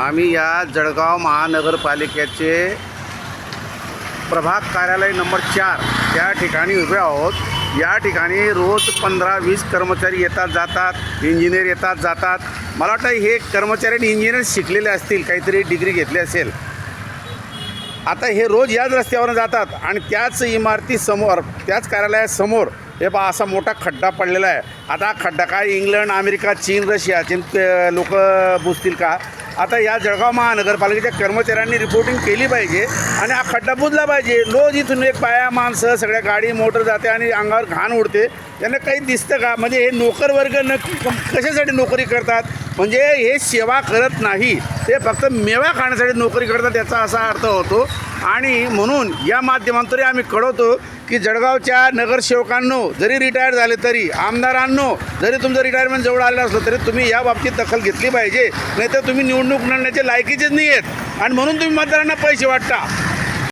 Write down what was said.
आम्ही या जळगाव महानगरपालिकेचे प्रभाग कार्यालय नंबर चार त्या ठिकाणी उभे आहोत. या ठिकाणी रोज पंधरा वीस कर्मचारी येतात जातात इंजिनियर येतात जातात. मला वाटतं हे कर्मचारी आणि इंजिनियर शिकलेले असतील काहीतरी डिग्री घेतली असेल. आता हे रोज याच रस्त्यावरून जातात आणि त्याच इमारतीसमोर त्याच कार्यालयासमोर हे बा असा मोठा खड्डा पडलेला आहे. आता खड्डा काय इंग्लंड अमेरिका चीन रशियाचे लोक बुजतील का? आता या जळगाव महानगरपालिकेच्या कर्मचाऱ्यांनी रिपोर्टिंग केली पाहिजे आणि हा खड्डा बुजला पाहिजे. रोज इथून एक पाया माणसं सगळ्या गाडी मोटर जाते आणि अंगावर घाण उडते. यांना काही दिसतं का? म्हणजे हे नोकर वर्ग न कशासाठी नोकरी करतात? म्हणजे हे सेवा करत नाही. ते फक्त मेवा खाण्यासाठी नोकरी करतात याचा असा अर्थ होतो. आणि म्हणून या माध्यमांतून आम्ही कळवतो की जळगावच्या नगरसेवकांनो जरी रिटायर झाले तरी आमदारांनो जरी तुमचं रिटायरमेंट जवळ आलं असलं तरी तुम्ही या बाबतीत दखल घेतली पाहिजे. नाहीतर तुम्ही निवडणूक लढण्याचे लायकीचेच नाही आहेत आणि म्हणून तुम्ही मतदारांना पैसे वाटता.